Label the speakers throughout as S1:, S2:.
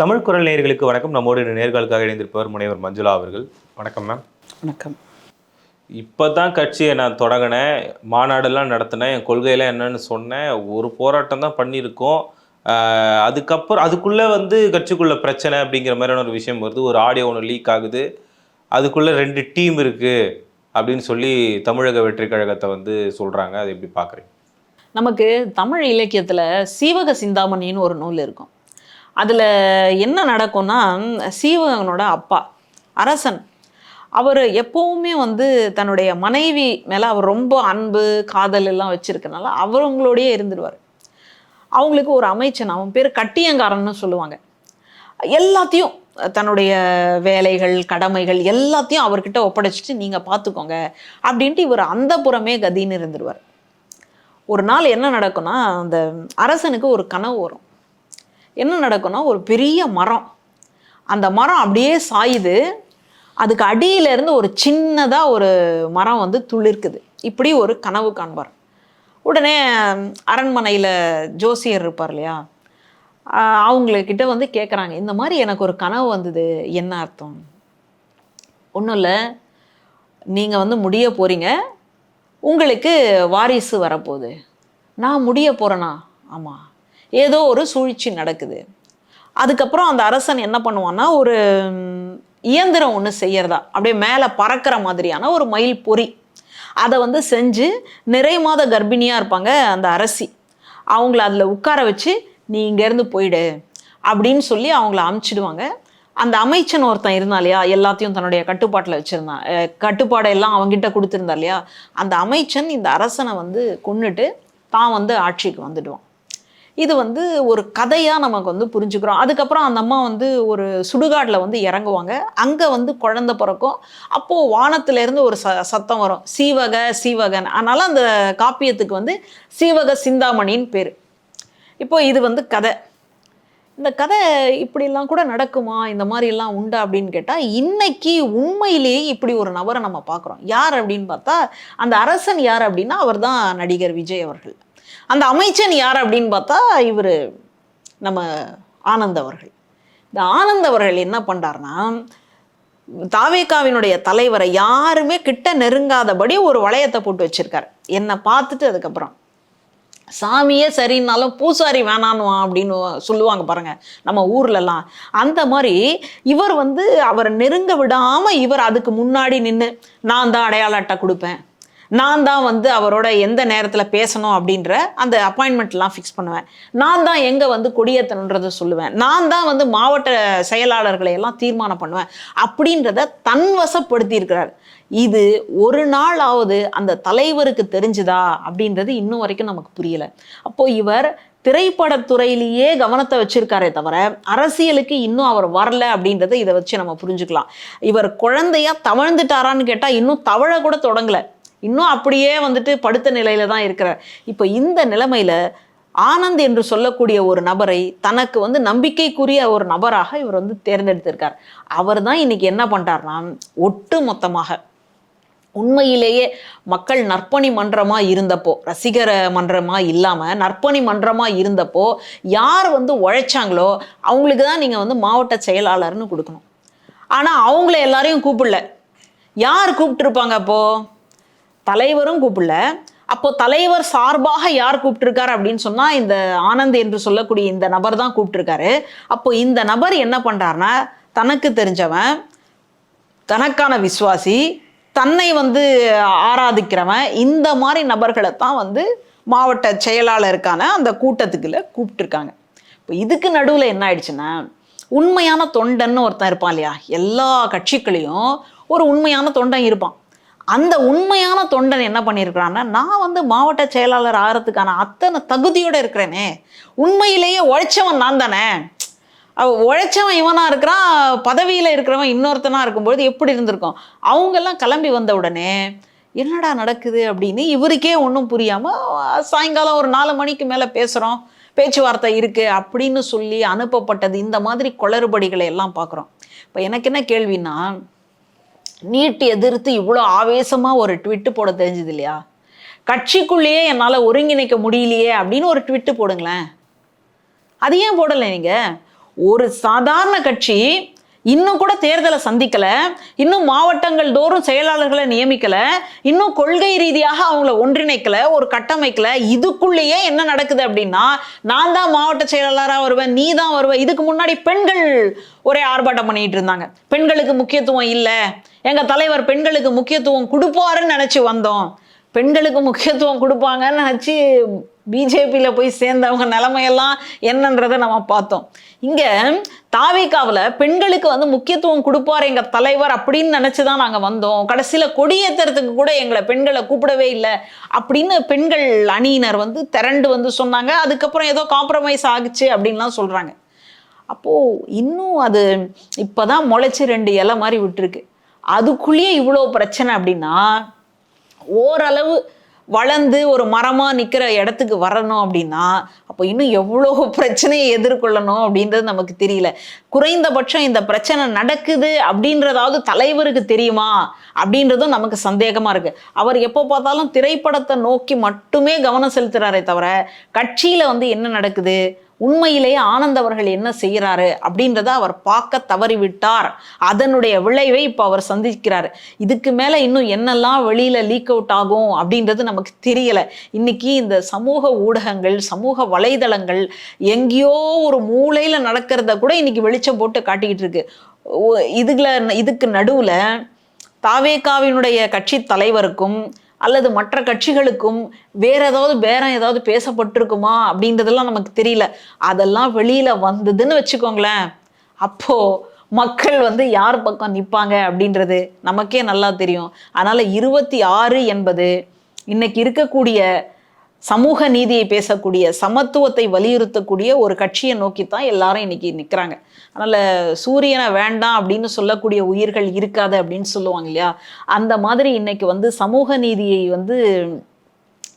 S1: தமிழ் குரல் நேயர்களுக்கு வணக்கம். நம்மோடு நேர்களுக்காக இணைந்திருப்பவர் முனைவர் மஞ்சுளா அவர்கள். வணக்கம் மேம்
S2: வணக்கம்.
S1: இப்போ தான் கட்சியை நான் தொடங்கினேன். மாநாடெல்லாம் நடத்தினேன். என் கொள்கையெல்லாம் என்னன்னு சொன்னேன். ஒரு போராட்டம் தான் பண்ணியிருக்கோம். அதுக்கப்புறம் அதுக்குள்ளே வந்து கட்சிக்குள்ள பிரச்சனை அப்படிங்கிற மாதிரியான ஒரு விஷயம் வருது. ஒரு ஆடியோ ஒன்று லீக் ஆகுது. அதுக்குள்ளே ரெண்டு டீம் இருக்குது அப்படின்னு சொல்லி தமிழக வெற்றி கழகத்தை வந்து சொல்கிறாங்க அதை எப்படி பார்க்குறீங்க
S2: நமக்கு தமிழ் இலக்கியத்தில் சீவக சிந்தாமணின்னு ஒரு நூல் இருக்கும். அதில் என்ன நடக்கும்னா சீவகனோட அப்பா அரசன். அவர் எப்போவுமே வந்து தன்னுடைய மனைவி மேலே அவர் ரொம்ப அன்பு காதல் எல்லாம் வச்சிருக்கனால அவங்களோடையே இருந்துடுவார் அவங்களுக்கு ஒரு அமைச்சன் அவன் பேர் கட்டியங்காரன்னு சொல்லுவாங்க. எல்லாத்தையும் தன்னுடைய வேலைகள் கடமைகள் எல்லாத்தையும் அவர்கிட்ட ஒப்படைச்சிட்டு நீங்கள் பார்த்துக்கோங்க அப்படின்ட்டு இவர் அந்த புறமே கதின்னு இருந்துருவார். ஒரு நாள் என்ன நடக்கும்னா அந்த அரசனுக்கு ஒரு கனவு வரும். என்ன நடக்கும்னா ஒரு பெரிய மரம். அந்த மரம் அப்படியே சாயுது. அதுக்கு அடியிலேருந்து ஒரு சின்னதாக ஒரு மரம் வந்து துளிர்க்குது. இப்படி ஒரு கனவு காண்பார். உடனே அரண்மனையில் ஜோசியர் இருப்பார் இல்லையா? அவங்கக்கிட்ட வந்து கேட்குறாங்க இந்த மாதிரி எனக்கு ஒரு கனவு வந்தது. என்ன அர்த்தம்? ஒன்றும் இல்லை. நீங்கள் வந்து முடிய போகிறீங்க உங்களுக்கு வாரிசு வரப்போகுது. நான் முடிய போகிறேனா ஆமாம் ஏதோ ஒரு சூழ்ச்சி நடக்குது. அதுக்கப்புறம் அந்த அரசன் என்ன பண்ணுவான்னா ஒரு இயந்திரம் ஒன்று செய்யறதா அப்படியே மேலே பறக்கிற மாதிரியான ஒரு மயில் பொறி. அதை வந்து செஞ்சு நிறை மாத கர்ப்பிணியாக இருப்பாங்க அந்த அரசி. அவங்கள அதில் உட்கார வச்சு நீ இங்கேருந்து போயிடு அப்படின்னு சொல்லி அவங்கள அமுச்சிடுவாங்க. அந்த அமைச்சன் ஒருத்தன் இருந்தா இல்லையா எல்லாத்தையும் தன்னுடைய கட்டுப்பாட்டில் வச்சுருந்தான் கட்டுப்பாடை எல்லாம் அவங்ககிட்ட கொடுத்துருந்தா இல்லையா அந்த அமைச்சன் இந்த அரசனை வந்து கொன்னுட்டு தான் வந்து ஆட்சிக்கு வந்துடுவான். இது வந்து ஒரு கதையாக நமக்கு வந்து புரிஞ்சுக்கிறோம். அதுக்கப்புறம் அந்த அம்மா வந்து ஒரு சுடுகாட்டில் வந்து இறங்குவாங்க. அங்கே வந்து குழந்த பிறக்கும். அப்போது வானத்திலேருந்து ஒரு ச சத்தம் வரும். சீவக சீவகன். அதனால் அந்த காப்பியத்துக்கு வந்து சீவக சிந்தாமணின்னு பேர். இப்போ இது வந்து கதை. இந்த கதை இப்படிலாம் கூட நடக்குமா? இந்த மாதிரிலாம் உண்டா அப்படின்னு கேட்டால் இன்னைக்கு உண்மையிலேயே இப்படி ஒரு நபரை நம்ம பார்க்குறோம். யார் அப்படின்னு பார்த்தா அந்த அரசன் யார் அப்படின்னா அவர் தான் நடிகர் விஜய் அவர்கள். அந்த அமைச்சன் யார் அப்படின்னு பார்த்தா இவர் நம்ம ஆனந்த் அவர்கள். இந்த ஆனந்த் அவர்கள் என்ன பண்ணுறாருனா தாவேக்காவினுடைய தலைவரை யாருமே கிட்ட நெருங்காதபடி ஒரு வளையத்தை போட்டு வச்சிருக்கார். என்னை பார்த்துட்டு அதுக்கப்புறம் சாமியே சரின்னாலும் பூசாரி வேணான்னுவான் அப்படின்னு சொல்லுவாங்க பாருங்க நம்ம ஊர்லலாம். அந்த மாதிரி இவர் வந்து அவரை நெருங்க விடாமல் இவர் அதுக்கு முன்னாடி நின்று நான் தான் அடையாள அட்டை கொடுப்பேன் நான் தான் வந்து அவரோட எந்த நேரத்தில் பேசணும் அப்படின்ற அந்த அப்பாயின்மெண்ட்லாம் ஃபிக்ஸ் பண்ணுவேன். நான் தான் எங்கே வந்து கொடியேற்றணுன்றதை சொல்லுவேன். நான் தான் வந்து மாவட்ட செயலாளர்களை எல்லாம் தீர்மானம் பண்ணுவேன். அப்படின்றத தன்வசப்படுத்தியிருக்கிறார். இது ஒரு நாளாவது அந்த தலைவருக்கு தெரிஞ்சுதா அப்படின்றது இன்னும் வரைக்கும் நமக்கு புரியலை. அப்போது இவர் திரைப்படத்துறையிலேயே கவனத்தை வச்சிருக்காரே தவிர அரசியலுக்கு இன்னும் அவர் வரல அப்படின்றத இதை வச்சு நம்ம புரிஞ்சுக்கலாம். இவர் குழந்தையா தவழ்ந்துட்டாரான்னு கேட்டால் இன்னும் தவழ கூட தொடங்கலை. இன்னும் அப்படியே வந்துட்டு படுத்த நிலையில தான் இருக்கிறார் இப்போ இந்த நிலைமையில ஆனந்த் என்று சொல்லக்கூடிய ஒரு நபரை தனக்கு வந்து நம்பிக்கைக்குரிய ஒரு நபராக இவர் வந்து தேர்ந்தெடுத்திருக்கார். அவர் தான் இன்னைக்கு என்ன பண்ணுறாருனா ஒட்டு மொத்தமாக உண்மையிலேயே மக்கள் நற்பணி மன்றமாக இருந்தப்போ ரசிகர மன்றமாக இல்லாமல் நற்பணி மன்றமாக இருந்தப்போ யார் வந்து உழைச்சாங்களோ அவங்களுக்கு தான் நீங்கள் வந்து மாவட்ட செயலாளர்னு கொடுக்கணும். ஆனால் அவங்கள எல்லாரையும் கூப்பிடல. யார் கூப்பிட்டுருப்பாங்க அப்போது தலைவரும் கூப்பிடல. அப்போ தலைவர் சார்பாக யார் கூப்பிட்டுருக்காரு அப்படின்னு சொன்னா இந்த ஆனந்த் என்று சொல்லக்கூடிய இந்த நபர் தான் கூப்பிட்டுருக்காரு. அப்போ இந்த நபர் என்ன பண்றாருன்னா தனக்கு தெரிஞ்சவன் தனக்கான விசுவாசி தன்னை வந்து ஆராதிக்கிறவன் இந்த மாதிரி நபர்களை தான் வந்து மாவட்ட செயலாளருக்கான அந்த கூட்டத்துக்குள்ள கூப்பிட்டுருக்காங்க. இப்போ இதுக்கு நடுவில் என்ன ஆயிடுச்சுன்னா உண்மையான தொண்டன்னு ஒருத்தன் இருப்பான் இல்லையா? எல்லா கட்சிகளையும் ஒரு உண்மையான தொண்டன் இருப்பான். அந்த உண்மையான தொண்டன் என்ன பண்ணியிருக்கிறான்னா நான் வந்து மாவட்ட செயலாளர் ஆகிறதுக்கான அத்தனை தகுதியோடு இருக்கிறேனே. உண்மையிலேயே உழைச்சவன் நான் தானே. உழைச்சவன் இவனாக இருக்கிறான் பதவியில் இருக்கிறவன் இன்னொருத்தனாக இருக்கும்பொழுது எப்படி இருந்திருக்கும்? அவங்கெல்லாம் கிளம்பி வந்த உடனே என்னடா நடக்குது? அப்படின்னு இவருக்கே ஒன்றும் புரியாமல் சாயங்காலம் ஒரு நாலு மணிக்கு மேலே பேசுகிறோம் பேச்சுவார்த்தை இருக்குது அப்படின்னு சொல்லி அனுப்பப்பட்டது இந்த மாதிரி குளறுபடிகளை எல்லாம் பார்க்குறோம். இப்போ எனக்கு என்ன கேள்வின்னா நீட் எதிர்த்து இவ்வளோ ஆவேசமாக ஒரு ட்விட்டு போட தெரிஞ்சது இல்லையா கட்சிக்குள்ளேயே என்னால் ஒருங்கிணைக்க முடியலையே அப்படின்னு ஒரு ட்விட்டு போடுங்களேன். அது ஏன் போடலை நீங்கள் ஒரு சாதாரண கட்சி இன்னும் கூட தேர்தலை சந்திக்கல இன்னும் மாவட்டங்கள் தோறும் செயலாளர்களை நியமிக்கல இன்னும் கொள்கை ரீதியாக அவங்கள ஒன்றிணைக்கல ஒரு கட்டமைக்கல. இதுக்குள்ளேயே என்ன நடக்குது அப்படின்னா நான் தான் மாவட்ட செயலாளராக வருவேன் நீ தான் வருவேன் இதுக்கு முன்னாடி பெண்கள் ஒரே ஆர்ப்பாட்டம் பண்ணிட்டு இருந்தாங்க. பெண்களுக்கு முக்கியத்துவம் இல்லை. எங்க தலைவர் பெண்களுக்கு முக்கியத்துவம் கொடுப்பாருன்னு நினைச்சு வந்தோம். பெண்களுக்கு முக்கியத்துவம் கொடுப்பாங்கன்னு நினச்சி பிஜேபியில் போய் சேர்ந்தவங்க நிலைமையெல்லாம் என்னன்றதை நம்ம பார்த்தோம். இங்கே தாவேக்காவில் பெண்களுக்கு வந்து முக்கியத்துவம் கொடுப்பார் எங்கள் தலைவர் அப்படின்னு நினச்சி தான் நாங்கள் வந்தோம். கடைசியில் கொடியேற்றுறதுக்கு கூட எங்களை பெண்களை கூப்பிடவே இல்லை அப்படின்னு பெண்கள் அணியினர் வந்து திரண்டு வந்து சொன்னாங்க. அதுக்கப்புறம் ஏதோ காம்ப்ரமைஸ் ஆகுச்சு அப்படின்லாம் சொல்கிறாங்க அப்போது இன்னும் அது இப்போ தான் முளைச்சி ரெண்டு இலை மாதிரி விட்டுருக்கு. அதுக்குள்ளேயே இவ்வளோ பிரச்சனை அப்படின்னா ஓரளவு வளர்ந்து ஒரு மரமாக நிற்கிற இடத்துக்கு வரணும் அப்படின்னா அப்போ இன்னும் எவ்வளோ பிரச்சனையை எதிர்கொள்ளணும் அப்படின்றது நமக்கு தெரியல. குறைந்தபட்சம் இந்த பிரச்சனை நடக்குது அப்படின்றதாவது தலைவருக்கு தெரியுமா அப்படின்றதும் நமக்கு சந்தேகமாக இருக்குது அவர் எப்போ பார்த்தாலும் திரைப்படத்தை நோக்கி மட்டுமே கவனம் செலுத்துகிறாரே தவிர கட்சியில் வந்து என்ன நடக்குது? உண்மையிலேயே ஆனந்த் அவர்கள் என்ன செய்கிறாரு அப்படின்றத அவர் பார்க்க தவறிவிட்டார். அதனுடைய விளைவை இப்போ அவர் சந்திக்கிறார். இதுக்கு மேலே இன்னும் என்னெல்லாம் வெளியில் லீக் அவுட் ஆகும் அப்படின்றது நமக்கு தெரியலை. இன்னைக்கு இந்த சமூக ஊடகங்கள் சமூக வலைதளங்கள் எங்கேயோ ஒரு மூலையில் நடக்கிறத கூட இன்னைக்கு வெளிச்சம் போட்டு காட்டிக்கிட்டு இருக்கு. இதுல இதுக்கு நடுவில் தாவேகாவினுடைய கட்சி தலைவருக்கும் அல்லது மற்ற கட்சிகளுக்கும் வேற ஏதாவது பேரம் ஏதாவது பேசப்பட்டிருக்குமா அப்படின்றதெல்லாம் நமக்கு தெரியல. அதெல்லாம் வெளியில வந்ததுன்னு வச்சுக்கோங்களேன். அப்போ மக்கள் வந்து யார் பக்கம் நிற்பாங்க அப்படின்றது நமக்கே நல்லா தெரியும். அதனால இருபத்தி ஆறு என்பது இன்னைக்கு இருக்கக்கூடிய சமூக நீதியை பேசக்கூடிய சமத்துவத்தை வலியுறுத்தக்கூடிய ஒரு கட்சியை நோக்கி தான் எல்லாரும் இன்னைக்கு நிற்கிறாங்க அதனால் சூரியனை வேண்டாம் அப்படின்னு சொல்லக்கூடிய உயிர்கள் இருக்காது அப்படின்னு சொல்லுவாங்க இல்லையா? அந்த மாதிரி இன்னைக்கு வந்து சமூக நீதியை வந்து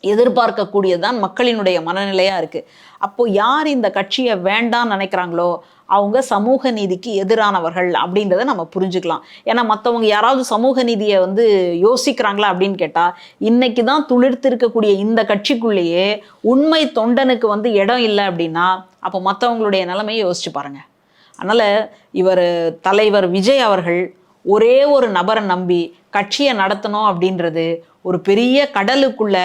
S2: எதிர்பார்க்கக்கூடியதுதான் மக்களினுடைய மனநிலையாக இருக்குது அப்போ யார் இந்த கட்சியை வேண்டாம்னு நினைக்கிறாங்களோ அவங்க சமூக நீதிக்கு எதிரானவர்கள் அப்படின்றத நம்ம புரிஞ்சுக்கலாம். ஏன்னா மற்றவங்க யாராவது சமூக நீதியை வந்து யோசிக்கிறாங்களா அப்படின்னு கேட்டால் இன்னைக்கு தான் துளிர்த்து இருக்கக்கூடிய இந்த கட்சிக்குள்ளேயே உண்மை தொண்டனுக்கு வந்து இடம் இல்லை அப்படின்னா அப்போ மற்றவங்களுடைய நிலைமையை யோசிச்சு பாருங்கள் அதனால் இவர் தலைவர் விஜய் அவர்கள் ஒரே ஒரு நபரை நம்பி கட்சியை நடத்தணும் அப்படின்றது ஒரு பெரிய கடலுக்குள்ள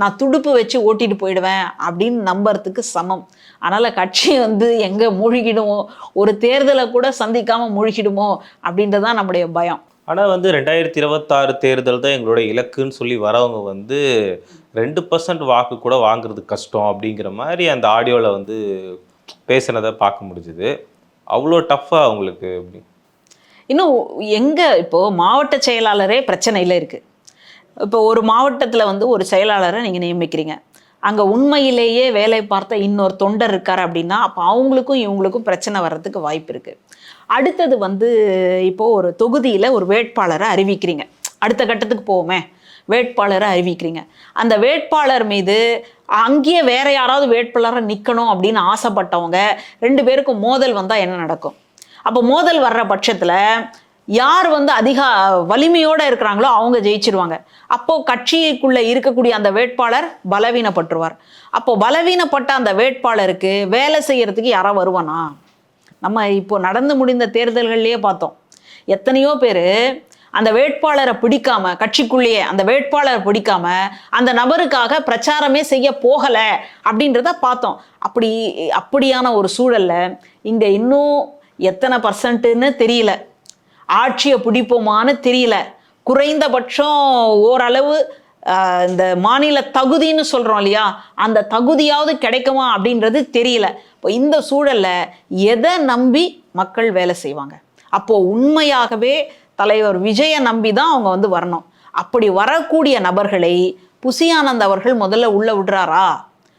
S2: நான் துடுப்பு வச்சு ஓட்டிட்டு போயிடுவேன் அப்படின்னு நம்புறதுக்கு சமம். அதனால் கட்சி வந்து எங்கே மூழ்கிடுமோ ஒரு தேர்தலை கூட சந்திக்காமல் மூழ்கிடுமோ அப்படின்றது தான் நம்முடைய பயம்.
S1: ஆனால் வந்து ரெண்டாயிரத்தி இருபத்தாறு தேர்தல் தான் எங்களுடைய இலக்குன்னு சொல்லி வரவங்க வந்து ரெண்டு பர்சன்ட் வாக்கு கூட வாங்குறது கஷ்டம் அப்படிங்கிற மாதிரி அந்த ஆடியோவில் வந்து பேசுனதை பார்க்க முடிஞ்சுது. அவ்வளோ டஃப்பாக அவங்களுக்கு அப்படி
S2: இன்னும் எங்கே இப்போது மாவட்ட செயலாளரே பிரச்சனையில் இருக்குது இப்போ ஒரு மாவட்டத்தில் வந்து ஒரு செயலாளரை நீங்கள் நியமிக்கிறீங்க. அங்கே உண்மையிலேயே வேலை பார்த்த இன்னொரு தொண்டர் இருக்கார் அப்படின்னா அப்போ அவங்களுக்கும் இவங்களுக்கும் பிரச்சனை வர்றதுக்கு வாய்ப்பு இருக்குது அடுத்தது வந்து இப்போது ஒரு தொகுதியில் ஒரு வேட்பாளரை அறிவிக்கிறீங்க. அடுத்த கட்டத்துக்கு போவோமே. வேட்பாளரை அறிவிக்கிறீங்க. அந்த வேட்பாளர் மீது அங்கேயே வேற யாராவது வேட்பாளராக நிற்கணும் அப்படின்னு ஆசைப்பட்டவங்க ரெண்டு பேருக்கும் மோதல் வந்தால் என்ன நடக்கும்? அப்போ மோதல் வர்ற பட்சத்தில் யார் வந்து அதிக வலிமையோடு இருக்கிறாங்களோ அவங்க ஜெயிச்சிருவாங்க. அப்போ கட்சிக்குள்ளே இருக்கக்கூடிய அந்த வேட்பாளர் பலவீனப்பட்டுருவார். அப்போ பலவீனப்பட்ட அந்த வேட்பாளருக்கு வேலை செய்யறதுக்கு யாராக வருவானா? நம்ம இப்போ நடந்து முடிந்த தேர்தல்கள்லேயே பார்த்தோம். எத்தனையோ பேர் அந்த வேட்பாளரை பிடிக்காம கட்சிக்குள்ளேயே அந்த வேட்பாளரை பிடிக்காம அந்த நபருக்காக பிரச்சாரமே செய்ய போகல அப்படின்றத பார்த்தோம். அப்படி அப்படியான ஒரு சூழல்ல இங்க இன்னும் எத்தனை பர்சன்ட்டுன்னு தெரியல. ஆட்சியை பிடிப்போமான்னு தெரியல. குறைந்தபட்சம் ஓரளவு இந்த மாநில தகுதின்னு சொல்றோம் இல்லையா? அந்த தகுதியாவது கிடைக்குமா அப்படின்றது தெரியல. இப்போ இந்த சூழல்ல எதை நம்பி மக்கள் வேலை செய்வாங்க? அப்போ உண்மையாகவே தலைவர் விஜயை நம்பி தான் அவங்க வந்து வரணும். அப்படி வரக்கூடிய நபர்களை புசியானந்த் அவர்கள் முதல்ல உள்ள விடுறாரா?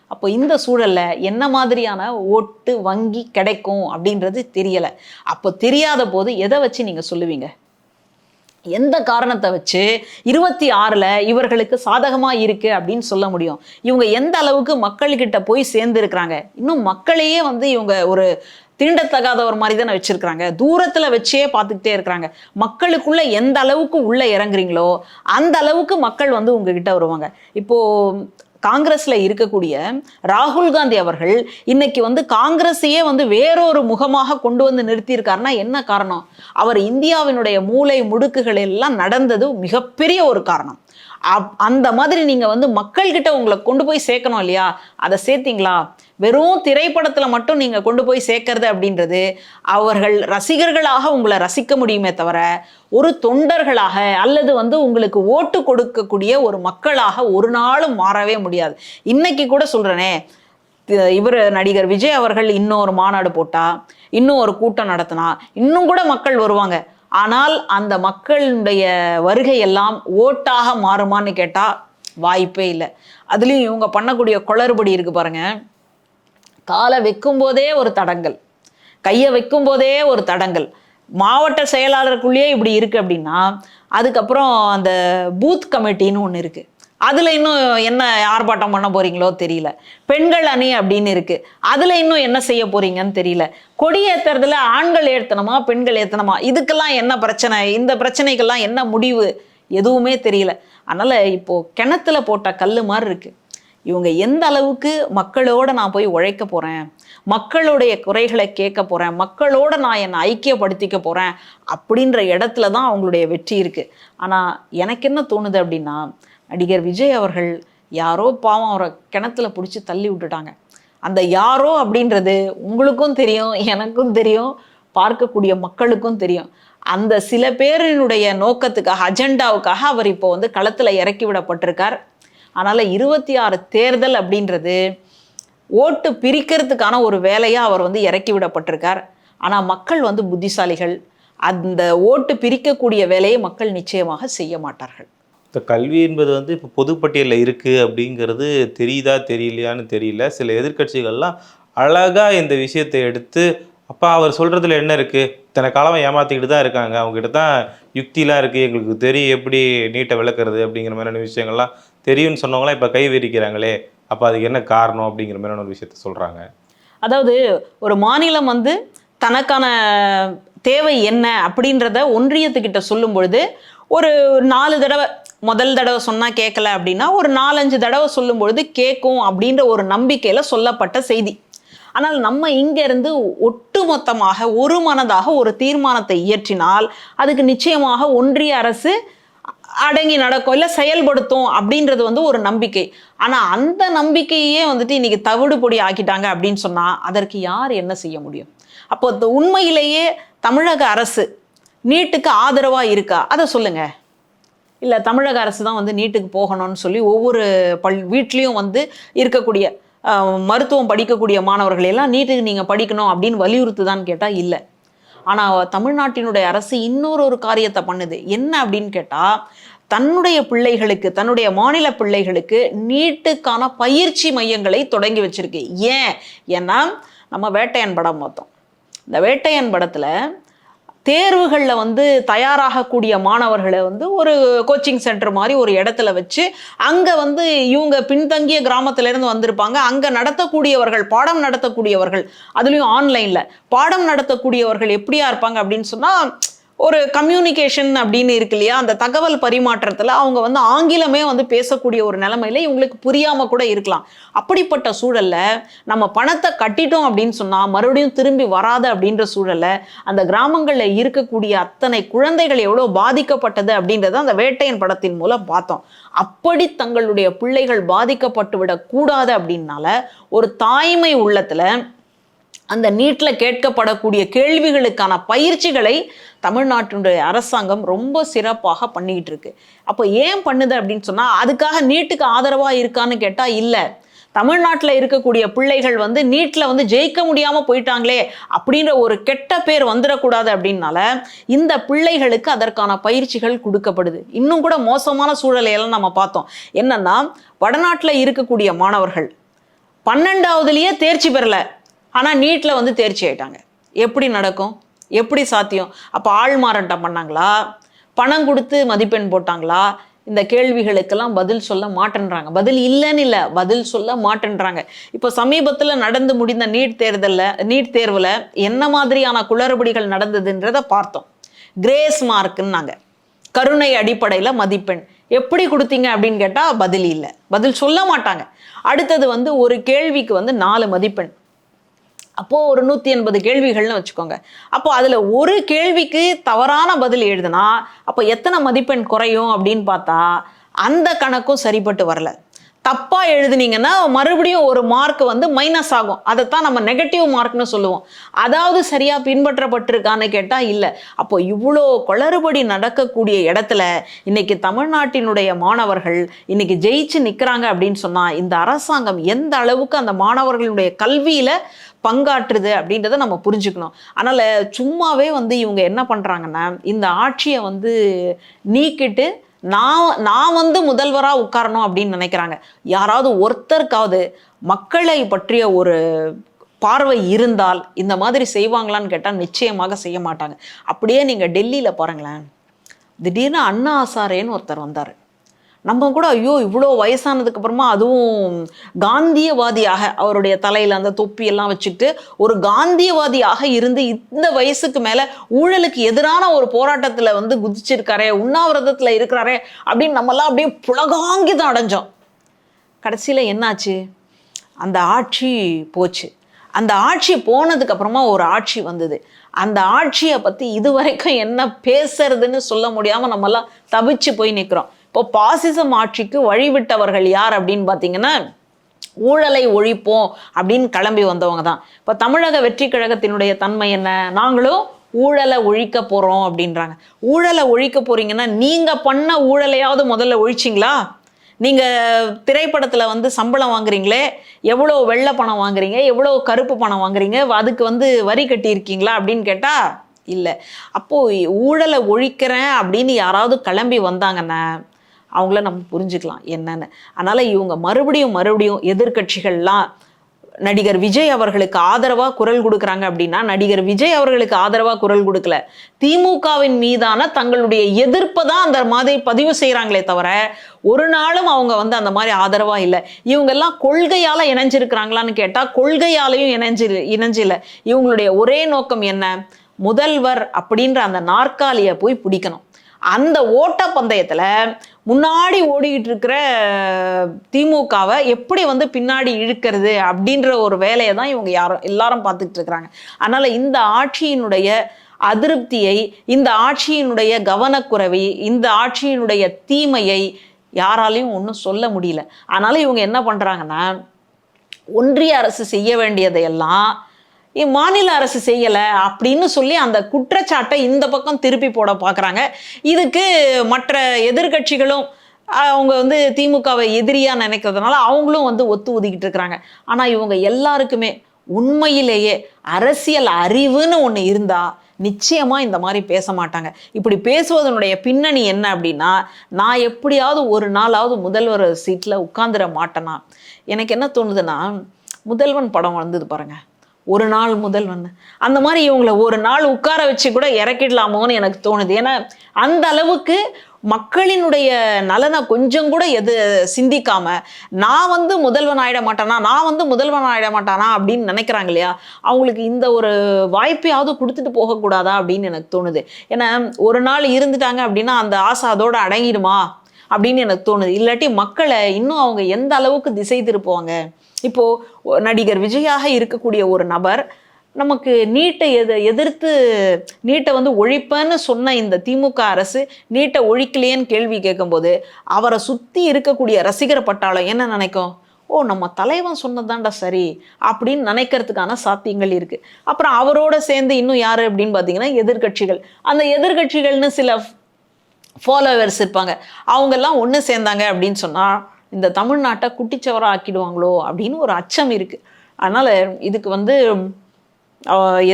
S2: அப்போ இந்த சூழல்ல என்ன மாதிரியான ஓட்டு வங்கி கிடைக்கும் அப்படின்றது தெரியலை. அப்போ தெரியாத போது எதை வச்சு நீங்கள் சொல்லுவீங்க? எந்த காரணத்தை வச்சு இருபத்தி ஆறில் இவர்களுக்கு சாதகமாக இருக்குது அப்படின்னு சொல்ல முடியும்? இவங்க எந்த அளவுக்கு மக்கள்கிட்ட போய் சேர்ந்துருக்கிறாங்க? இன்னும் மக்களையே வந்து இவங்க ஒரு தீண்டத்தகாதவர் மாதிரி தானே வச்சிருக்கிறாங்க. தூரத்தில் வச்சே பார்த்துக்கிட்டே இருக்கிறாங்க. மக்களுக்குள்ள எந்த அளவுக்கு உள்ளே இறங்குறீங்களோ அந்த அளவுக்கு மக்கள் வந்து உங்ககிட்ட வருவாங்க. இப்போது காங்கிரஸில் இருக்கக்கூடிய ராகுல் காந்தி அவர்கள் இன்னைக்கு வந்து காங்கிரஸையே வந்து வேறொரு முகமாக கொண்டு வந்து நிறுத்தியிருக்காருன்னா என்ன காரணம்? அவர் இந்தியாவினுடைய மூளை முடுக்குகள் எல்லாம் நடந்தது மிகப்பெரிய ஒரு காரணம். அப்- அந்த மாதிரி நீங்கள் வந்து மக்கள்கிட்ட உங்களை கொண்டு போய் சேர்க்கணும் இல்லையா? அதை சேர்த்தீங்களா? வெறும் திரைப்படத்தில் மட்டும் நீங்கள் கொண்டு போய் சேர்க்கறது அப்படின்றது அவர்கள் ரசிகர்களாக உங்களை ரசிக்க முடியுமே தவிர ஒரு தொண்டர்களாக அல்லது வந்து உங்களுக்கு ஓட்டு கொடுக்கக்கூடிய ஒரு மக்களாக ஒரு நாளும் மாறவே முடியாது. இன்னைக்கு கூட சொல்றேனே இவர் நடிகர் விஜய் அவர்கள் இன்னும் ஒரு மாநாடு போட்டா இன்னும் ஒரு கூட்டம் நடத்தினா இன்னும் கூட மக்கள் வருவாங்க. ஆனால் அந்த மக்களுடைய வருகை எல்லாம் ஓட்டாக மாறுமான்னு கேட்டால் வாய்ப்பே இல்லை. அதுலேயும் இவங்க பண்ணக்கூடிய குளறுபடி இருக்குது பாருங்கள் காலை வைக்கும் போதே ஒரு தடங்கல் கையை வைக்கும்போதே ஒரு தடங்கல். மாவட்ட செயலாளருக்குள்ளேயே இப்படி இருக்குது அப்படின்னா அதுக்கப்புறம் அந்த பூத் கமிட்டின்னு ஒன்று இருக்குது அதில் இன்னும் என்ன ஆர்ப்பாட்டம் பண்ண போறீங்களோ தெரியல. பெண்கள் அணி அப்படின்னு இருக்கு. அதில் இன்னும் என்ன செய்ய போறீங்கன்னு தெரியல. கொடி ஏற்றுறதுல ஆண்கள் ஏற்றணுமா பெண்கள் ஏற்றணுமா இதுக்கெல்லாம் என்ன பிரச்சனை? இந்த பிரச்சனைக்கெல்லாம் என்ன முடிவு? எதுவுமே தெரியல. அதனால் இப்போது கிணத்துல போட்ட கல் மாதிரி இருக்குது இவங்க எந்த அளவுக்கு மக்களோட நான் போய் உழைக்க போகிறேன் மக்களுடைய குறைகளை கேட்க போகிறேன் மக்களோட நான் என்னை ஐக்கியப்படுத்திக்க போகிறேன் அப்படின்ற இடத்துல தான் அவங்களுடைய வெற்றி இருக்குது ஆனால் எனக்கு என்ன தோணுது அப்படின்னா நடிகர் விஜய் அவர்கள் யாரோ பாவம் அவரை கிணத்துல பிடிச்சி தள்ளி விட்டுட்டாங்க. அந்த யாரோ அப்படின்றது உங்களுக்கும் தெரியும் எனக்கும் தெரியும் பார்க்கக்கூடிய மக்களுக்கும் தெரியும். அந்த சில பேரினுடைய நோக்கத்துக்காக அஜெண்டாவுக்காக அவர் இப்போ வந்து களத்தில் இறக்கி விடப்பட்டிருக்கார். அதனால் இருபத்தி ஆறு தேர்தல் அப்படின்றது ஓட்டு பிரிக்கிறதுக்கான ஒரு வேலையாக அவர் வந்து இறக்கி விடப்பட்டிருக்கார். ஆனால் மக்கள் வந்து புத்திசாலிகள் அந்த ஓட்டு பிரிக்கக்கூடிய வேலையை மக்கள் நிச்சயமாக செய்ய மாட்டார்கள்.
S1: இந்த கல்வி என்பது வந்து இப்போ பொதுப்பட்டியலில் இருக்குது அப்படிங்கிறது தெரியுதா தெரியலையான்னு தெரியல. சில எதிர்க்கட்சிகள்லாம் அழகாக இந்த விஷயத்தை எடுத்து அப்பா அவர் சொல்கிறதுல என்ன இருக்குது இத்தனை காலம் ஏமாற்றிக்கிட்டு தான் இருக்காங்க. அவங்ககிட்ட தான் யுக்திலாம் இருக்குது எங்களுக்கு தெரியும் எப்படி நீட்டை விளக்குறது அப்படிங்கிற மாதிரியான விஷயங்கள்லாம் தெரியும்னு சொன்னவங்களாம் இப்போ கை விரிக்கிறாங்களே. அப்போ அதுக்கு என்ன காரணம் அப்படிங்கிற மாதிரியான ஒரு விஷயத்த சொல்கிறாங்க
S2: அதாவது ஒரு மாநிலம் வந்து தனக்கான தேவை என்ன அப்படின்றத ஒன்றியத்துக்கிட்ட சொல்லும் பொழுது ஒரு நாலு தடவை முதல் தடவை சொன்னால் கேட்கல அப்படின்னா ஒரு நாலஞ்சு தடவை சொல்லும் பொழுது கேட்கும் அப்படின்ற ஒரு நம்பிக்கையில் சொல்லப்பட்ட செய்தி. ஆனால் நம்ம இங்கேருந்து ஒட்டுமொத்தமாக ஒரு மனதாக ஒரு தீர்மானத்தை இயற்றினால் அதுக்கு நிச்சயமாக ஒன்றிய அரசு அடங்கி நடக்கும் இல்லை செயல்படுத்தும் அப்படின்றது வந்து ஒரு நம்பிக்கை. ஆனால் அந்த நம்பிக்கையே வந்துட்டு இன்றைக்கி தவிடு பொடி ஆக்கிட்டாங்க அப்படின்னு சொன்னால் அதற்கு யார் என்ன செய்ய முடியும்? அப்போ உண்மையிலேயே தமிழக அரசு நீட்டுக்கு ஆதரவாக இருக்கா? அதை சொல்லுங்கள் இல்லை தமிழக அரசு தான் வந்து நீட்டுக்கு போகணும்னு சொல்லி ஒவ்வொரு பல் வீட்லேயும் வந்து இருக்கக்கூடிய மருத்துவம் படிக்கக்கூடிய மாணவர்கள் எல்லாம் நீட்டுக்கு நீங்கள் படிக்கணும் அப்படின்னு வலியுறுத்துதான்னு கேட்டால் இல்லை. ஆனால் தமிழ்நாட்டினுடைய அரசு இன்னொரு ஒரு காரியத்தை பண்ணுது. என்ன அப்படின்னு கேட்டால் தன்னுடைய பிள்ளைகளுக்கு தன்னுடைய மாநில பிள்ளைகளுக்கு நீட்டுக்கான பயிற்சி மையங்களை தொடங்கி வச்சிருக்கு. ஏன்? ஏன்னா நம்ம வேட்டையன் படம் பார்த்தோம். இந்த வேட்டையன் படத்தில் தேர்வுகளில் வந்து தயாராகக்கூடிய மாணவர்களை வந்து ஒரு கோச்சிங் சென்டர் மாதிரி ஒரு இடத்துல வச்சு அங்கே வந்து இவங்க பின்தங்கிய கிராமத்திலேருந்து வந்திருப்பாங்க. அங்கே நடத்தக்கூடியவர்கள் பாடம் நடத்தக்கூடியவர்கள் அதுலேயும் ஆன்லைனில் பாடம் நடத்தக்கூடியவர்கள் எப்படியா இருப்பாங்க அப்படின்னு சொன்னால் ஒரு கம்யூனிகேஷன் அப்படின்னு இருக்கு இல்லையா? அந்த தகவல் பரிமாற்றத்தில் அவங்க வந்து ஆங்கிலமே வந்து பேசக்கூடிய ஒரு நிலைமையில இவங்களுக்கு புரியாமல் கூட இருக்கலாம். அப்படிப்பட்ட சூழல்ல நம்ம பணத்தை கட்டிட்டோம் அப்படின்னு சொன்னால் மறுபடியும் திரும்பி வராது அப்படின்ற சூழல்ல அந்த கிராமங்களில் இருக்கக்கூடிய அத்தனை குழந்தைகள் எவ்வளோ பாதிக்கப்பட்டது அப்படின்றத அந்த வேட்டையன் படத்தின் மூலம் பார்த்தோம். அப்படி தங்களுடைய பிள்ளைகள் பாதிக்கப்பட்டு விடக்கூடாது அப்படின்னால ஒரு தாய்மை உள்ளத்தில் அந்த நீட்டில் கேட்கப்படக்கூடிய கேள்விகளுக்கான பயிற்சிகளை தமிழ்நாட்டினுடைய அரசாங்கம் ரொம்ப சிறப்பாக பண்ணிக்கிட்டு இருக்கு. அப்போ ஏன் பண்ணுது அப்படின்னு சொன்னால் அதுக்காக நீட்டுக்கு ஆதரவாக இருக்கான்னு கேட்டால் இல்லை. தமிழ்நாட்டில் இருக்கக்கூடிய பிள்ளைகள் வந்து நீட்டில் வந்து ஜெயிக்க முடியாமல் போயிட்டாங்களே அப்படின்ற ஒரு கெட்ட பேர் வந்துடக்கூடாது அப்படின்னால இந்த பிள்ளைகளுக்கு அதற்கான பயிற்சிகள் கொடுக்கப்படுது. இன்னும் கூட மோசமான சூழலையெல்லாம் நம்ம பார்த்தோம். என்னென்னா வடநாட்டில் இருக்கக்கூடிய மாணவர்கள் பன்னெண்டாவதுலேயே தேர்ச்சி பெறலை. ஆனால் நீட்டில் வந்து தேர்ச்சி ஆயிட்டாங்க. எப்படி நடக்கும்? எப்படி சாத்தியம்? அப்போ ஆள் மாறாட்டம் பண்ணாங்களா? பணம் கொடுத்து மதிப்பெண் போட்டாங்களா? இந்த கேள்விகளுக்கெல்லாம் பதில் சொல்ல மாட்டேன்றாங்க. பதில் இல்லைன்னு இல்லை பதில் சொல்ல மாட்டேன்றாங்க. இப்போ சமீபத்தில் நடந்து முடிந்த நீட் தேர்தலில் நீட் தேர்வில் என்ன மாதிரியான குளறுபடிகள் நடந்ததுன்றதை பார்த்தோம். கிரேஸ் மார்க்குன்னாங்க. கருணை அடிப்படையில் மதிப்பெண். எப்படி கொடுத்தீங்க அப்படின்னு கேட்டால் பதில் இல்லை. பதில் சொல்ல மாட்டாங்க. அடுத்தது வந்து ஒரு கேள்விக்கு வந்து நாலு மதிப்பெண். அப்போது ஒரு நூற்றி எண்பது கேள்விகள்னு வச்சுக்கோங்க. அப்போ அதில் ஒரு கேள்விக்கு தவறான பதில் எழுதுனா அப்போ எத்தனை மதிப்பெண் குறையும் அப்படின்னு பார்த்தா அந்த கணக்கும் சரிப்பட்டு வரல. தப்பாக எழுதுனீங்கன்னா மறுபடியும் ஒரு மார்க் வந்து மைனஸ் ஆகும். அதைத்தான் நம்ம நெகட்டிவ் மார்க்னு சொல்லுவோம். அதாவது சரியாக பின்பற்றப்பட்டிருக்கான்னு கேட்டால் இல்லை. அப்போ இவ்வளோ குளறுபடி நடக்கக்கூடிய இடத்துல இன்னைக்கு தமிழ்நாட்டினுடைய மாணவர்கள் இன்னைக்கு ஜெயிச்சு நிற்கிறாங்க அப்படின்னு சொன்னால் இந்த அரசாங்கம் எந்த அளவுக்கு அந்த மாணவர்களுடைய கல்வியில் பங்காற்றுது அப்படின்றத நம்ம புரிஞ்சுக்கணும். அதனால் சும்மாவே வந்து இவங்க என்ன பண்ணுறாங்கன்னா இந்த ஆட்சியை வந்து நீக்கிட்டு நான் நான் வந்து முதல்வராக உட்காரணும் அப்படின்னு நினைக்கிறாங்க. யாராவது ஒருத்தருக்காவது மக்களை பற்றிய ஒரு பார்வை இருந்தால் இந்த மாதிரி செய்வாங்களான்னு கேட்டால் நிச்சயமாக செய்ய மாட்டாங்க. அப்படியே நீங்கள் டெல்லியில் பாருங்களேன். திடீர்னு அண்ணா ஹசாரேன்னு ஒருத்தர் வந்தார். நம்ம கூட ஐயோ இவ்வளோ வயசானதுக்கு அப்புறமா அதுவும் காந்தியவாதியாக அவருடைய தலையில் அந்த தொப்பி எல்லாம் வச்சுக்கிட்டு ஒரு காந்தியவாதியாக இருந்து இந்த வயசுக்கு மேலே ஊழலுக்கு எதிரான ஒரு போராட்டத்தில் வந்து குதிச்சிருக்காரே உண்ணாவிரதத்தில் இருக்கிறாரே அப்படின்னு நம்மலாம் அப்படியே புலகாங்கி தான் அடைஞ்சோம். கடைசியில் என்னாச்சு? அந்த ஆட்சி போச்சு. அந்த ஆட்சி போனதுக்கு அப்புறமா ஒரு ஆட்சி வந்தது. அந்த ஆட்சியை பற்றி இதுவரைக்கும் என்ன பேசுறதுன்னு சொல்ல முடியாமல் நம்மலாம் தவிச்சு போய் நிற்கிறோம் இப்போ பாசிசம் ஆட்சிக்கு வழிவிட்டவர்கள் யார் அப்படின்னு பார்த்தீங்கன்னா ஊழலை ஒழிப்போம் அப்படின்னு கிளம்பி வந்தவங்க தான். இப்போ தமிழக வெற்றி கழகத்தினுடைய தன்மை என்ன? நாங்களும் ஊழலை ஒழிக்க போகிறோம் அப்படின்றாங்க. ஊழலை ஒழிக்க போறீங்கன்னா நீங்கள் பண்ண ஊழலையாவது முதல்ல ஒழிச்சிங்களா? நீங்கள் திரைப்படத்தில் வந்து சம்பளம் வாங்குறீங்களே எவ்வளோ வெள்ளை பணம் வாங்குறீங்க எவ்வளோ கருப்பு பணம் வாங்குறீங்க அதுக்கு வந்து வரி கட்டியிருக்கீங்களா அப்படின்னு கேட்டால் இல்லை. அப்போது ஊழலை ஒழிக்கிறேன் அப்படின்னு யாராவது கிளம்பி வந்தாங்கன்னா அவங்கள நம்ம புரிஞ்சுக்கலாம் என்னன்னு. அதனால் இவங்க மறுபடியும் மறுபடியும் எதிர்க்கட்சிகள்லாம் நடிகர் விஜய் அவர்களுக்கு ஆதரவாக குரல் கொடுக்குறாங்க அப்படின்னா நடிகர் விஜய் அவர்களுக்கு ஆதரவாக குரல் கொடுக்கல. திமுகவின் மீதான தங்களுடைய எதிர்ப்பை தான் அந்த மாதிரி பதிவு செய்கிறாங்களே தவிர ஒரு நாளும் அவங்க வந்து அந்த மாதிரி ஆதரவாக இல்லை. இவங்கெல்லாம் கொள்கையால் இணைஞ்சிருக்கிறாங்களான்னு கேட்டால் கொள்கையாலையும் இணைஞ்சு இல்லை இவங்களுடைய ஒரே நோக்கம் என்ன? முதல்வர் அப்படின்ற அந்த நாற்காலியை போய் பிடிக்கணும். அந்த ஓட்ட பந்தயத்தில் முன்னாடி ஓடிக்கிட்டு இருக்கிற திமுகவை எப்படி வந்து பின்னாடி இழுக்கிறது அப்படின்ற ஒரு வேலையை தான் இவங்க யாரும் எல்லாரும் பார்த்துக்கிட்டு இருக்கிறாங்க அதனால் இந்த ஆட்சியினுடைய அதிருப்தியை இந்த ஆட்சியினுடைய கவனக்குறைவை இந்த ஆட்சியினுடைய தீமையை யாராலையும் ஒன்றும் சொல்ல முடியல. அதனால் இவங்க என்ன பண்ணுறாங்கன்னா ஒன்றிய அரசு செய்ய வேண்டியதையெல்லாம் எல்லாம் மாநில அரசு செய்யலை அப்படின்னு சொல்லி அந்த குற்றச்சாட்டை இந்த பக்கம் திருப்பி போட பார்க்குறாங்க இதுக்கு மற்ற எதிர்க்கட்சிகளும் அவங்க வந்து திமுகவை எதிரியாக நினைக்கிறதுனால அவங்களும் வந்து ஒத்து ஒதுக்கிட்டு இருக்கிறாங்க. ஆனால் இவங்க எல்லாருக்குமே உண்மையிலேயே அரசியல் அறிவுன்னு ஒன்று இருந்தால் நிச்சயமாக இந்த மாதிரி பேச மாட்டாங்க. இப்படி பேசுவதனுடைய பின்னணி என்ன அப்படின்னா நான் எப்படியாவது ஒரு நாளாவது முதல்வர் சீட்டில் உட்காந்துட மாட்டேனா? எனக்கு என்ன தோணுதுன்னா முதல்வன் படம் வந்தது பாருங்கள் ஒரு நாள் முதல்வன் அந்த மாதிரி இவங்களை ஒரு நாள் உட்கார வச்சு கூட இறக்கிடலாமோன்னு எனக்கு தோணுது. ஏன்னா அந்த அளவுக்கு மக்களினுடைய நலனை கொஞ்சம் கூட எது சிந்திக்காம நான் வந்து முதல்வன் ஆயிட மாட்டானா நான் வந்து முதல்வன் ஆயிட மாட்டானா அப்படின்னு நினைக்கிறாங்க இல்லையா? அவங்களுக்கு இந்த ஒரு வாய்ப்பையாவது கொடுத்துட்டு போகக்கூடாதா அப்படின்னு எனக்கு தோணுது. ஏன்னா ஒரு நாள் இருந்துட்டாங்க அப்படின்னா அந்த ஆசை அதோட அடங்கிடுமா அப்படின்னு எனக்கு தோணுது. இல்லாட்டி மக்களை இன்னும் அவங்க எந்த அளவுக்கு திசை திருப்புவாங்க? இப்போ நடிகர் விஜயாக இருக்கக்கூடிய ஒரு நபர் நமக்கு நீட்டை எது எதிர்த்து நீட்டை வந்து ஒழிப்பேன்னு சொன்ன இந்த திமுக அரசு நீட்டை ஒழிக்கலையேன்னு கேள்வி கேட்கும்போது அவரை சுற்றி இருக்கக்கூடிய ரசிகர் பட்டாளம் என்ன நினைக்கும்? ஓ நம்ம தலைவன் சொன்னதாண்டா சரி அப்படின்னு நினைக்கிறதுக்கான சாத்தியங்கள் இருக்கு. அப்புறம் அவரோட சேர்ந்து இன்னும் யார் அப்படின்னு பார்த்தீங்கன்னா எதிர்க்கட்சிகள் அந்த எதிர்க்கட்சிகள்னு சில ஃபாலோவர்ஸ் இருப்பாங்க. அவங்கெல்லாம் ஒன்று சேர்ந்தாங்க அப்படின்னு சொன்னால் இந்த தமிழ்நாட்டை குட்டிச்சவராக ஆக்கிடுவாங்களோ அப்படின்னு ஒரு அச்சம் இருக்குது அதனால் இதுக்கு வந்து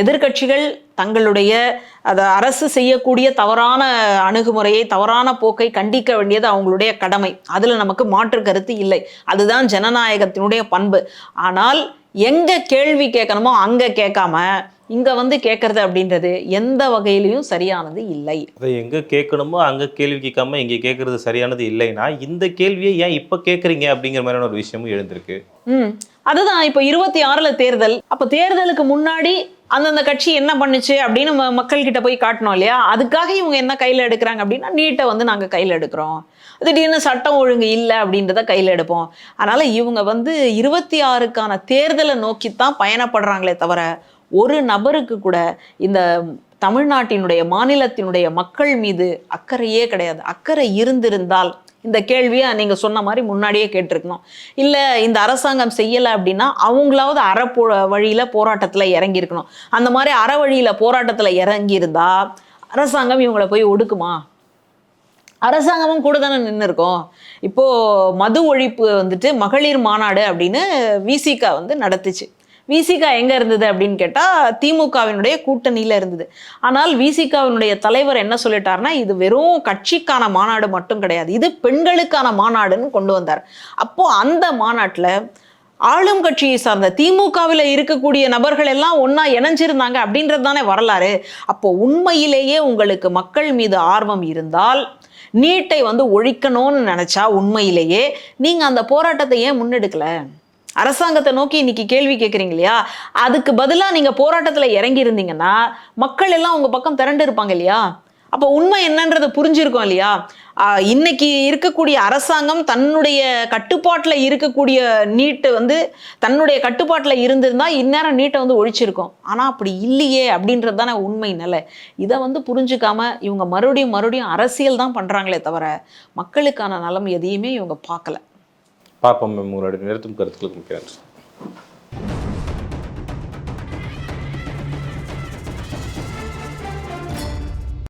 S2: எதிர்கட்சிகள் எதிர்க்கட்சிகள் தங்களுடைய அதை அரசு செய்யக்கூடிய தவறான அணுகுமுறையை தவறான போக்கை கண்டிக்க வேண்டியது அவங்களுடைய கடமை. அதில் நமக்கு மாற்று கருத்து இல்லை. அதுதான் ஜனநாயகத்தினுடைய பண்பு. ஆனால் எங்கே கேள்வி கேட்கணுமோ அங்கே கேட்காம இங்கே வந்து கேட்கறது அப்படின்றது எந்த வகையிலையும் சரியானது இல்லை.
S1: அதை எங்க கேட்கணுமோ அங்க கேள்வி கேட்காம இங்க கேட்கறது சரியானது இல்லைன்னா இந்த கேள்வியை ஏன் இப்ப கேட்குறீங்க அப்படிங்கிற மாதிரியான ஒரு விஷயமும் எழுந்திருக்கு.
S2: ம். அதுதான் இப்போ இருபத்தி ஆறுல தேர்தல். அப்போ தேர்தலுக்கு முன்னாடி அந்தந்த கட்சி என்ன பண்ணுச்சு அப்படின்னு மக்கள்கிட்ட போய் காட்டணும் இல்லையா? அதுக்காக இவங்க என்ன கையில் எடுக்கிறாங்க அப்படின்னா நீட்டை வந்து நாங்கள் கையில் எடுக்கிறோம். திடீர்னு சட்டம் ஒழுங்கு இல்லை அப்படின்றத கையில் எடுப்போம். அதனால் இவங்க வந்து இருபத்தி ஆறுக்கான தேர்தலை நோக்கித்தான் பயணப்படுறாங்களே தவிர ஒரு நபருக்கு கூட இந்த தமிழ்நாட்டினுடைய மாநிலத்தினுடைய மக்கள் மீது அக்கறையே கிடையாது. அக்கறை இருந்திருந்தால் இந்த கேள்வியை நீங்கள் சொன்ன மாதிரி முன்னாடியே கேட்டிருக்கணும். இல்லை இந்த அரசாங்கம் செய்யலை அப்படின்னா அவங்களாவது அற போ வழியில் போராட்டத்தில் இறங்கிருக்கணும் அந்த மாதிரி அற வழியில் போராட்டத்தில் இறங்கியிருந்தா அரசாங்கம் இவங்களை போய் ஒடுக்குமா? அரசாங்கமும் கூட தானே நின்று இருக்கோம் இப்போது மது ஒழிப்பு வந்துட்டு மகளிர் மாநாடு அப்படின்னு விசிகா வந்து நடத்துச்சு. விசிகா எங்க இருந்தது அப்படின்னு கேட்டா திமுகவினுடைய கூட்டணியில இருந்தது. ஆனால் விசிகாவினுடைய தலைவர் என்ன சொல்லிட்டாருன்னா இது வெறும் கட்சிக்கான மாநாடு மட்டும் கிடையாது. இது பெண்களுக்கான மாநாடுன்னு கொண்டு வந்தார். அப்போ அந்த மாநாட்டில் ஆளும் கட்சியை சார்ந்த திமுகவில் இருக்கக்கூடிய நபர்கள் எல்லாம் ஒன்றா இணைஞ்சிருந்தாங்க அப்படின்றது தானே வரலாறு. அப்போ உண்மையிலேயே உங்களுக்கு மக்கள் மீது ஆர்வம் இருந்தால் நீட்டை வந்து ஒழிக்கணும்னு நினச்சா உண்மையிலேயே நீங்கள் அந்த போராட்டத்தை ஏன் முன்னெடுக்கலை? அரசாங்கத்தை நோக்கி இன்னைக்கு கேள்வி கேட்குறீங்க இல்லையா? அதுக்கு பதிலாக நீங்கள் போராட்டத்தில் இறங்கி இருந்தீங்கன்னா மக்கள் எல்லாம் உங்கள் பக்கம் திரண்டு இருப்பாங்க இல்லையா? அப்போ உண்மை என்னன்றதை புரிஞ்சிருக்கோம் இல்லையா? இன்னைக்கு இருக்கக்கூடிய அரசாங்கம் தன்னுடைய கட்டுப்பாட்டில் இருக்கக்கூடிய நீட்டு வந்து தன்னுடைய கட்டுப்பாட்டில் இருந்திருந்தா இந்நேரம் நீட்டை வந்து ஒழிச்சிருக்கும். ஆனால் அப்படி இல்லையே அப்படின்றது தானே உண்மை நிலை. இதை வந்து புரிஞ்சுக்காம இவங்க மறுபடியும் மறுபடியும் அரசியல் தான் பண்ணுறாங்களே தவிர மக்களுக்கான நலம் எதையுமே இவங்க பார்க்கல.
S1: பார்ப்போம் உங்களுடைய நிறுத்தும் கருத்துக்களுக்கு முக்கிய